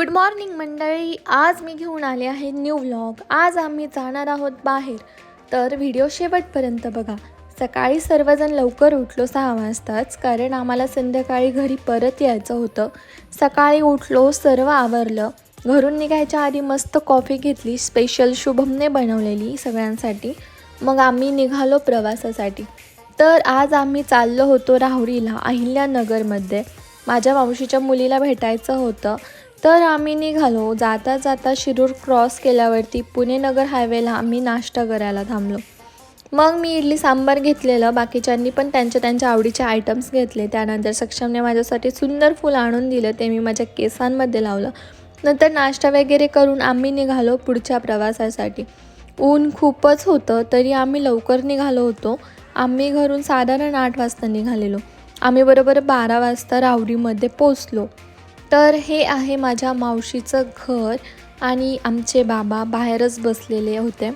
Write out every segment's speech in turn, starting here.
Good morning मंडळी. आज मी घेऊन आले आहे न्यू व्लॉग आज आम्ही जाणार आहोत बाहेर. तर व्हिडिओ शेवटपर्यंत बघा. सकाळी सर्वजण लवकर उठलो सहा वाजताच कारण आम्हाला संध्याकाळी घरी परत यायचं होतं. सकाळी उठलो सर्व आवरलं. घरून निघायच्या आधी मस्त कॉफी घेतली स्पेशल शुभमने बनवलेली सगळ्यांसाठी. मग आम्ही निघालो प्रवासासाठी. तर आज आम्ही चाललो होतो राहुरीला अहिल्यानगरमध्ये. माझ्या मावशीच्या मुलीला भेटायचं होतं. तर आम्ही निघालो. जाता जाता शिरूर क्रॉस केल्यावरती पुणे नगर हायवेला आम्ही नाश्ता करायला थांबलो. मग मी इडली सांबार घेतलेलं. बाकीच्यांनी पण त्यांच्या त्यांच्या आवडीचे आयटम्स घेतले. त्यानंतर सक्षमने माझ्यासाठी सुंदर फूल आणून दिलं. ते मी माझ्या केसांमध्ये लावलं. नंतर नाश्ता वगैरे करून आम्ही निघालो पुढच्या प्रवासासाठी. ऊन खूपच होतं तरी आम्ही लवकर निघालो होतो. आम्ही घरून साधारण आठ वाजता निघालेलो. आम्ही बरोबर बारा वाजता रावरीमध्ये पोचलो तर हे आहे माझ्या मावशीचं घर आणि आमचे बाबा बाहेरच बसलेले होते.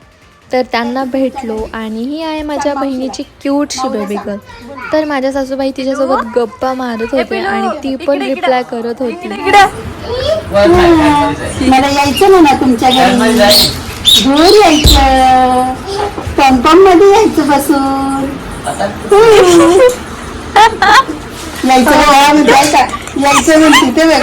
तर त्यांना भेटलो आणि ही आहे माझ्या बहिणीची क्यूटशी बेबी गर्ल तर माझ्या सासूबाई तिच्यासोबत गप्पा मारत होते आणि ती पण रिप्लाय करत होती. मला यायचं म्हणा तुमच्या घरी. घर यायचं. पॉम्पॉममध्ये यायचं बसून. यायचं का यायचं म्हणते ते बघ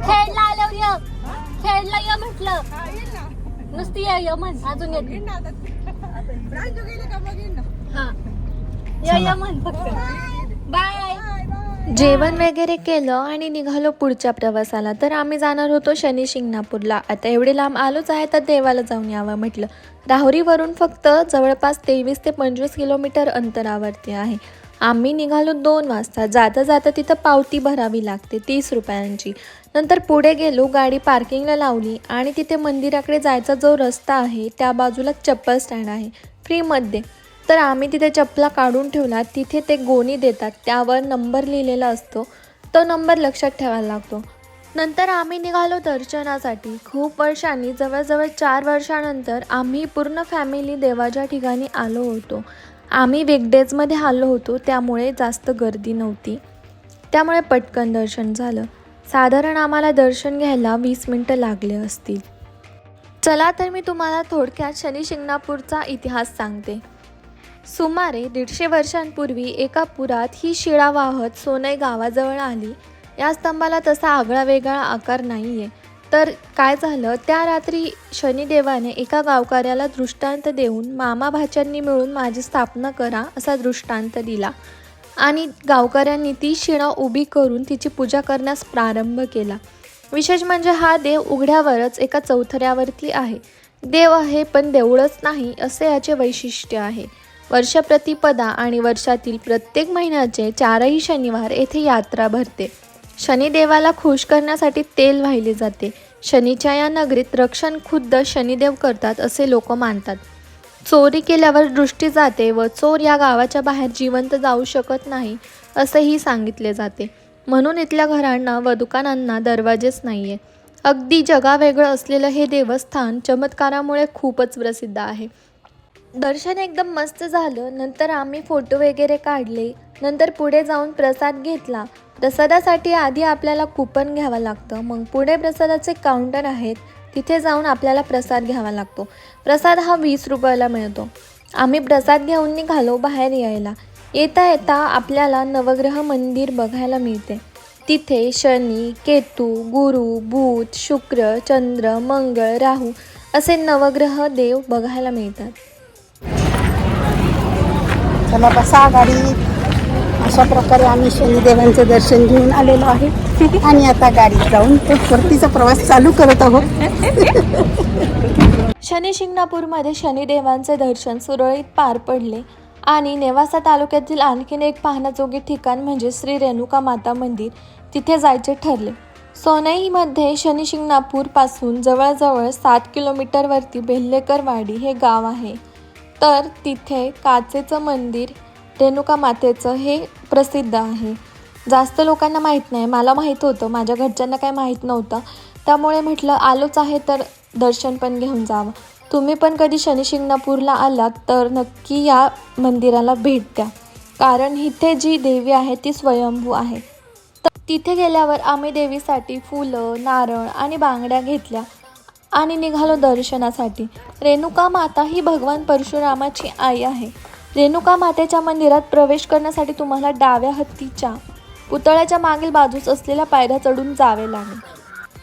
खेळला आल्यावर ये खेळला ये म्हटलं नुसती ये ये म्हण अजून येते हा ये ये म्हण फक्त जेवण वगैरे केलं आणि निघालो पुढच्या प्रवासाला. तर आम्ही जाणार होतो शनी शिंगणापूरला. आता एवढे लांब आलोच आहे तर देवाला जाऊन यावं म्हटलं. राहुरीवरून फक्त जवळपास तेवीस ते पंचवीस किलोमीटर अंतरावरती आहे. आम्ही निघालो दोन वाजता. जाता जाता तिथं पावती भरावी लागते तीस रुपयांची. नंतर पुढे गेलो गाडी पार्किंगला लावली आणि तिथे मंदिराकडे जायचा जो रस्ता आहे त्या बाजूला चप्पल स्टँड आहे. फ्रीमध्ये. तर आम्ही तिथे चपला काढून ठेवला. तिथे ते गोणी देतात. त्यावर नंबर लिहिलेला असतो. तो नंबर लक्षात ठेवायला लागतो. नंतर आम्ही निघालो दर्शनासाठी. खूप वर्षांनी जवळजवळ चार वर्षानंतर आम्ही पूर्ण फॅमिली देवाच्या ठिकाणी आलो होतो. आम्ही वेगडेजमध्ये आलो होतो. त्यामुळे जास्त गर्दी नव्हती. त्यामुळे पटकन दर्शन झालं. साधारण आम्हाला दर्शन घ्यायला वीस मिनटं लागले असतील. चला तर मी तुम्हाला थोडक्यात शनी शिंगणापूरचा इतिहास सांगते. सुमारे दीडशे वर्षांपूर्वी एका पुरात ही शिळा वाहत सोनई गावाजवळ आली. या स्तंभाला तसा आगळा वेगळा आकार नाही आहे तर काय झालं? त्या रात्री शनिदेवाने एका गावकऱ्याला दृष्टांत देऊन मामा भाच्यांनी मिळून माझी स्थापना करा असा दृष्टांत दिला आणि गावकऱ्यांनी ती शिळा उभी करून तिची पूजा करण्यास प्रारंभ केला. विशेष म्हणजे हा देव उघड्यावरच एका चौथऱ्यावरती आहे. देव आहे पण देऊळच नाही असे याचे वैशिष्ट्य आहे. वर्षप्रतिपदा आणि वर्षातील प्रत्येक महिन्याचे चारही शनिवार येथे यात्रा भरते. शनिदेवाला खुश करण्यासाठी तेल वाहिले जाते. शनीच्या या नगरीत रक्षण खुद्द शनिदेव करतात असे लोक मानतात. चोरी केल्यावर दृष्टी जाते व चोर या गावाच्या बाहेर जिवंत जाऊ शकत नाही असेही सांगितले जाते. म्हणून इथल्या घरांना व दुकानांना दरवाजेच नाही आहे अगदी जगावेगळं असलेलं हे देवस्थान चमत्कारामुळे खूपच प्रसिद्ध आहे. दर्शन एकदम मस्त झालं. नंतर आम्ही फोटो वगैरे काढले. नंतर पुढे जाऊन प्रसाद घेतला. प्रसादासाठी आधी आपल्याला कुपन घ्यावं लागतं. मग पुढे प्रसादाचे काउंटर आहेत. तिथे जाऊन आपल्याला प्रसाद घ्यावा लागतो. प्रसाद हा वीस रुपयाला मिळतो. आम्ही प्रसाद घेऊन निघालो बाहेर यायला. येता येता आपल्याला नवग्रह मंदिर बघायला मिळते. तिथे शनी केतू गुरु बुध शुक्र चंद्र मंगळ राहू असे नवग्रह देव बघायला मिळतात. चला बसा गाडीत अशा प्रकारे आम्ही शनिदेवांचं दर्शन घेऊन आलेलो आहे. आणि आता गाडीत जाऊन तो परतीचा प्रवास चालू करत आहोत. शनी शिंगणापूरमध्ये शनिदेवांचे दर्शन सुरळीत पार पडले आणि नेवासा तालुक्यातील आणखीन एक पाहण्याजोगे ठिकाण म्हणजे श्री रेणुका माता मंदिर तिथे जायचे ठरले. सोनईमध्ये शनिशिंगणापूरपासून जवळजवळ सात किलोमीटरवरती बेल्लेकरवाडी हे गाव आहे. तर तिथे काचेचं मंदिर रेणुका मातेचं हे प्रसिद्ध आहे. जास्त लोकांना माहीत नाही. मला माहीत होतं. माझ्या घरच्यांना काही माहीत नव्हतं. त्यामुळे म्हटलं आलोच आहे तर दर्शन पण घेऊन जावं. तुम्ही पण कधी शनी शिंगणापूरला आलात तर नक्की या मंदिराला भेट द्या. कारण इथे जी देवी आहे ती स्वयंभू आहे. तर तिथे गेल्यावर आम्ही देवीसाठी फुलं नारळ आणि बांगड्या घेतल्या. आणि निघालो दर्शनासाठी. रेणुका माता ही भगवान परशुरामाची आई आहे. रेणुका मातेच्या मंदिरात प्रवेश करण्यासाठी तुम्हाला डाव्या हत्तीच्या पुतळ्याच्या मागील बाजूस असलेल्या पायऱ्या चढून जावे लागेल.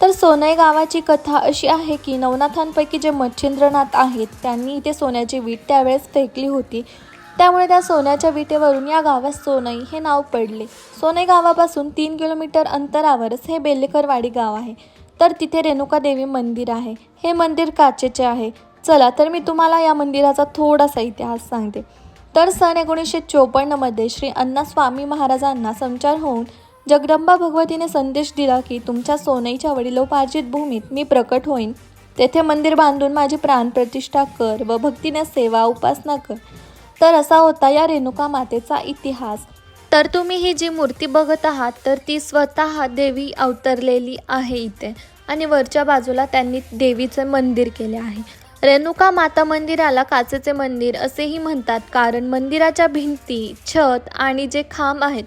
तर सोनई गावाची कथा अशी आहे की नवनाथांपैकी जे मच्छिंद्रनाथ आहेत त्यांनी इथे सोन्याची वीट त्यावेळेस फेकली होती. त्यामुळे त्या सोन्याच्या विटेवरून या गावात सोनई हे नाव पडले. सोनई गावापासून तीन किलोमीटर अंतरावरच हे बेलेकरवाडी गाव आहे. तर तिथे रेणुका देवी मंदिर आहे. हे मंदिर काचेचे आहे. चला तर मी तुम्हाला या मंदिराचा थोडासा इतिहास सांगते. तर सन एकोणीसशे चोपन्नमध्ये श्री अण्णा स्वामी महाराजांना संचार होऊन जगदंबा भगवतीने संदेश दिला की तुमच्या सोनईच्या वडिलोपार्जित भूमीत मी प्रकट होईन. तेथे मंदिर बांधून माझी प्राणप्रतिष्ठा कर व भक्तीने सेवा उपासना कर. तर असा होता या रेणुका मातेचा इतिहास. तर तुम्ही ही जी मूर्ती बघत आहात तर ती स्वतः देवी अवतरलेली आहे इथे. आणि वरच्या बाजूला त्यांनी देवीचे मंदिर केले आहे. रेणुका माता मंदिराला काचेचे मंदिर असेही म्हणतात कारण मंदिराच्या भिंती छत आणि जे खांब आहेत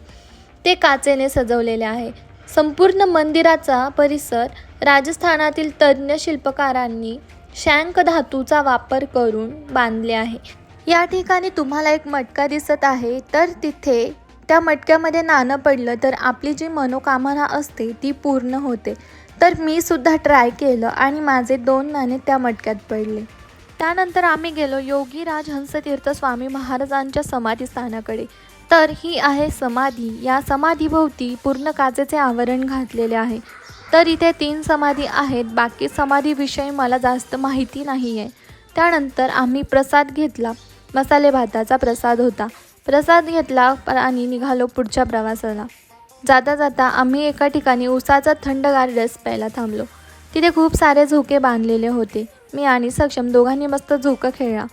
ते काचेने सजवलेले आहे. संपूर्ण मंदिराचा परिसर राजस्थानातील तज्ज्ञ शिल्पकारांनी शँक धातूचा वापर करून बांधले आहे. या ठिकाणी तुम्हाला एक मटका दिसत आहे तर तिथे त्या मटक्यामध्ये नाणं पडलं तर आपली जी मनोकामना असते ती पूर्ण होते. तर मी सुद्धा ट्राय केलं आणि माझे दोन नाणे त्या मटक्यात पडले. त्यानंतर आम्ही गेलो योगीराज हंसतीर्थ स्वामी महाराजांच्या समाधीस्थानाकडे. तर ही आहे समाधी. या समाधीभोवती पूर्ण काचेचे आवरण घातलेले आहे. तर इथे तीन समाधी आहेत. बाकी समाधीविषयी मला जास्त माहिती नाही आहे त्यानंतर आम्ही प्रसाद घेतला. मसाले भाताचा प्रसाद होता. प्रसाद घेतला आणि निघालो पुढच्या प्रवासाला. जाता जाता आम्ही एका ठिकाणी उसाचा थंडगार रस प्यायला थांबलो. तिथे खूप सारे झोके बांधलेले होते. मी आणि सक्षम दोघांनी मस्त झोका खेळला.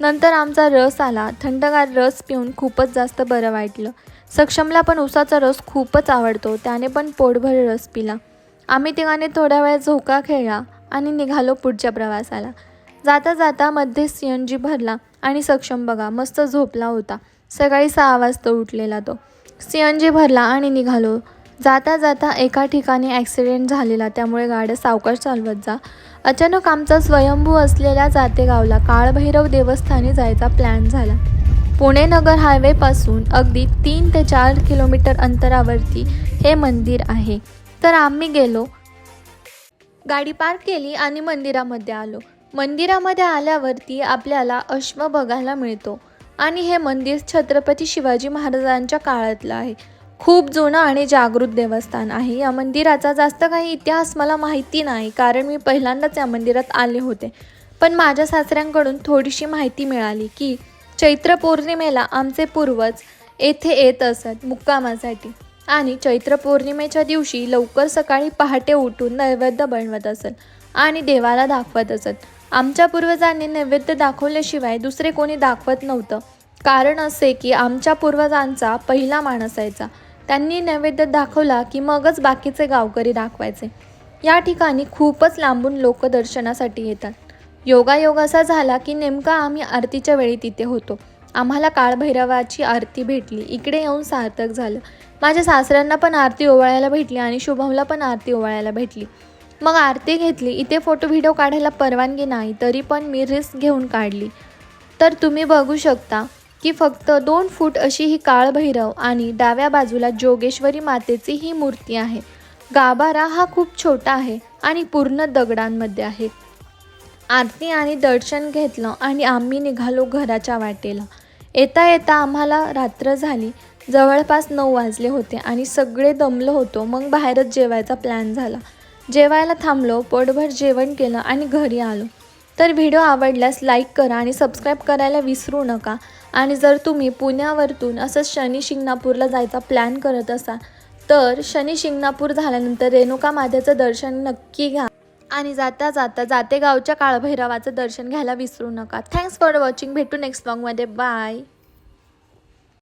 नंतर आमचा रस आला. थंडगार रस पिऊन खूपच जास्त बरं वाटलं. सक्षमला पण उसाचा रस खूपच आवडतो. त्याने पण पोटभर रस पिला. आम्ही तिघांनी थोड्या वेळ झोका खेळला आणि निघालो पुढच्या प्रवासाला. जाता जाता मध्ये सी एन जी भरला आणि सक्षम बघा मस्त झोपला होता. सकाळी सहा वाजता उठलेला तो. सी एन जी भरला आणि निघालो. जाता जाता एका ठिकाणी ॲक्सिडेंट झालेला. त्यामुळे गाड्या सावकाश चालवत जा. अचानक आमचा स्वयंभू असलेल्या जातेगावला काळभैरव देवस्थानी जायचा प्लॅन झाला. पुणे नगर हायवेपासून अगदी तीन ते चार किलोमीटर अंतरावरती हे मंदिर आहे. तर आम्ही गेलो. गाडी पार्क केली आणि मंदिरामध्ये आलो. मंदिरामध्ये आल्यावरती आपल्याला अश्व बघायला मिळतो. आणि हे मंदिर छत्रपती शिवाजी महाराजांच्या काळातलं आहे. खूप जुनं आणि जागृत देवस्थान आहे. या मंदिराचा जास्त काही इतिहास मला माहिती नाही कारण मी पहिल्यांदाच या मंदिरात आले होते. पण माझ्या सासऱ्यांकडून थोडीशी माहिती मिळाली की चैत्र पौर्णिमेला आमचे पूर्वज येथे येत असत मुक्कामासाठी. आणि चैत्र पौर्णिमेच्या दिवशी लवकर सकाळी पहाटे उठून नैवेद्य बनवत असत आणि देवाला दाखवत असत. आमच्या पूर्वजांनी नैवेद्य दाखवल्याशिवाय दुसरे कोणी दाखवत नव्हतं. कारण असे की आमच्या पूर्वजांचा पहिला मान असायचा. त्यांनी नैवेद्य दाखवला की मगच बाकीचे गावकरी दाखवायचे. या ठिकाणी खूपच लांबून लोक दर्शनासाठी येतात. योगायोग असा झाला की नेमका आम्ही आरतीच्या वेळी तिथे होतो. आम्हाला काळभैरवाची आरती भेटली. इकडे येऊन सार्थक झालं. माझ्या सासऱ्यांना पण आरती ओवाळायला भेटली आणि शुभमला पण आरती ओवाळायला भेटली. मग आरती घेतली. इथे फोटो व्हिडिओ काढायला परवानगी नाही तरी पण मी रिस्क घेऊन काढली. तर तुम्ही बघू शकता की फक्त दोन फूट अशी ही काळभैरव आणि डाव्या बाजूला जोगेश्वरी मातेची ही मूर्ती आहे. गाभारा हा खूप छोटा आहे आणि पूर्ण दगडांमध्ये आहे. आरती आणि दर्शन घेतलं आणि आम्ही निघालो घराच्या वाटेला. येता येता आम्हाला रात्र झाली. जवळपास नऊ वाजले होते आणि सगळे दमलो होतो. मग बाहेरच जेवायचा प्लॅन झाला. जेवायला थांबलो पोटभर जेवण केलं आणि घरी आलो. तर व्हिडिओ आवडल्यास लाईक करा आणि सबस्क्राईब करायला विसरू नका. आणि जर तुम्ही पुण्यावरतून असं शनी शिंगणापूरला जायचा प्लॅन करत असाल तर शनी शिंगणापूर झाल्यानंतर रेणुका मातेचं दर्शन नक्की घ्या. आणि जाता जाता जाते गावच्या काळभैरवाचं दर्शन घ्यायला विसरू नका. थँक्स फॉर वॉचिंग भेटू नेक्स्ट ब्लॉगमध्ये बाय